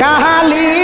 কাহালি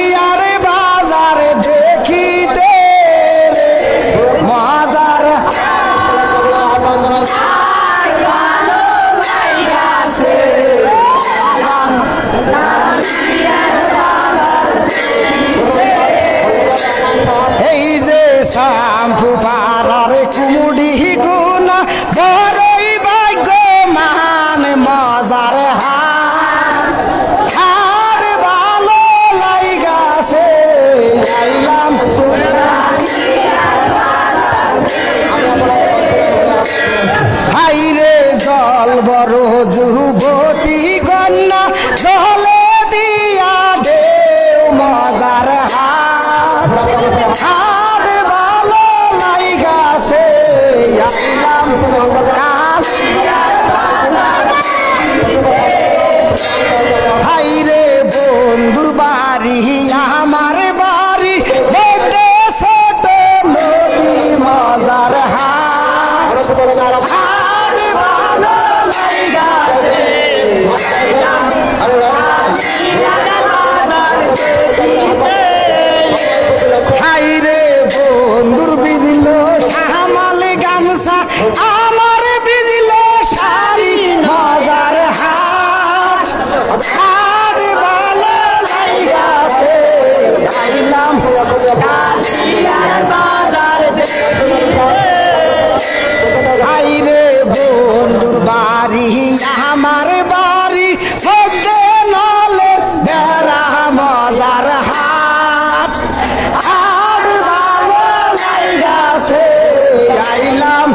গেলাম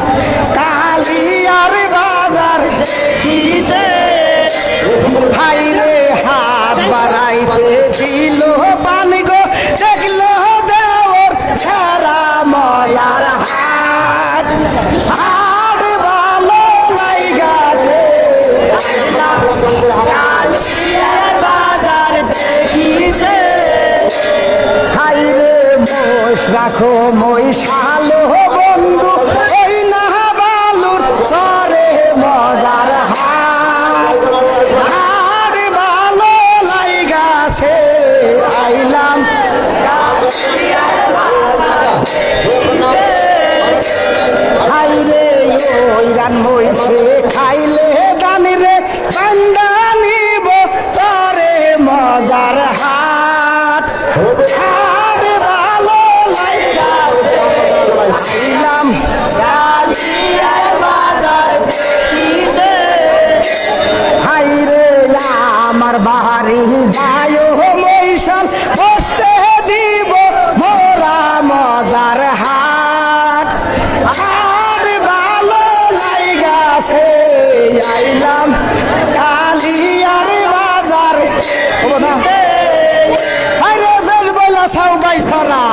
কালিয়ার বাজার খিদে হাইরে হাত বাড়াইতে দিল পানি গো, দেখল দেওর সারা ময়ার হাট। রাখো মই শালো gắn môi. আইলাম কালিয়ার বাজার। হব না। হাইরে বেশ বলা সাউ বাইসারা।